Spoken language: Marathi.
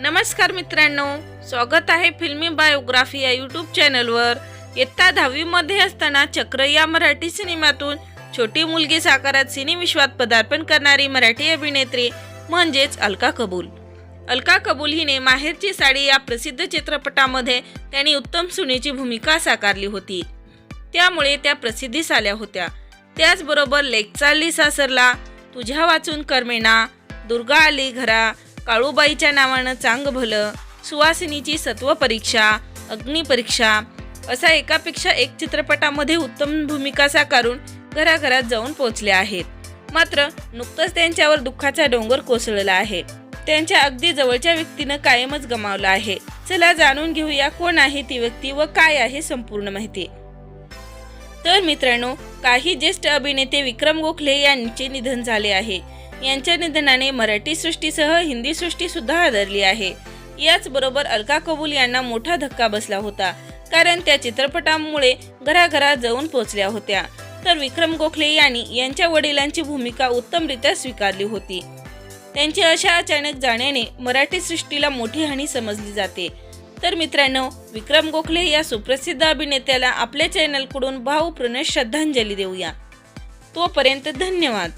नमस्कार मित्रांनो स्वागत आहे फिल्मी बायोग्राफी या यूट्यूब चॅनलवर. इयत्ता दहावीमध्ये असताना चक्र या मराठी सिनेमातून छोटी मुलगी साकारात सिनेविश्वात पदार्पण करणारी मराठी अभिनेत्री म्हणजेच अलका कबूल. अलका कबूल हिने माहेरची साडी या प्रसिद्ध चित्रपटामध्ये त्यांनी उत्तम सुनेची भूमिका साकारली होती. त्यामुळे त्या प्रसिद्धीस आल्या होत्या. त्याचबरोबर लेकचाली सासरला तुझ्या वाचून करमेना दुर्गा आली घरा काळूबाईच्या नावानं चांग भलं सुवासिनीची सत्व परीक्षा अग्निपरीक्षा असा एकापेक्षा एक चित्रपटामध्ये उत्तम भूमिका साकारून घराघरात जाऊन पोचल्या आहेत. मात्र नुकतंच त्यांच्यावर दुःखाचा डोंगर कोसळला आहे. त्यांच्या अगदी जवळच्या व्यक्तीनं कायमच गमावलं आहे. चला जाणून घेऊया कोण आहे ती व्यक्ती व काय आहे संपूर्ण माहिती. तर मित्रांनो काही ज्येष्ठ अभिनेते विक्रम गोखले यांचे निधन झाले आहे. यांच्या निधनाने मराठी सृष्टीसह हिंदी सृष्टीसुद्धा आदरली आहे. याचबरोबर अलका कबूल यांना मोठा धक्का बसला होता कारण त्या चित्रपटामुळे घराघरात जाऊन पोहोचल्या होत्या. तर विक्रम गोखले यांनी यांच्या वडिलांची भूमिका उत्तमरित्या स्वीकारली होती. त्यांची अशा अचानक जाण्याने मराठी सृष्टीला मोठी हानी समजली जाते. तर मित्रांनो विक्रम गोखले या सुप्रसिद्ध अभिनेत्याला आपल्या चॅनलकडून भावपूर्ण श्रद्धांजली देऊया. तोपर्यंत धन्यवाद.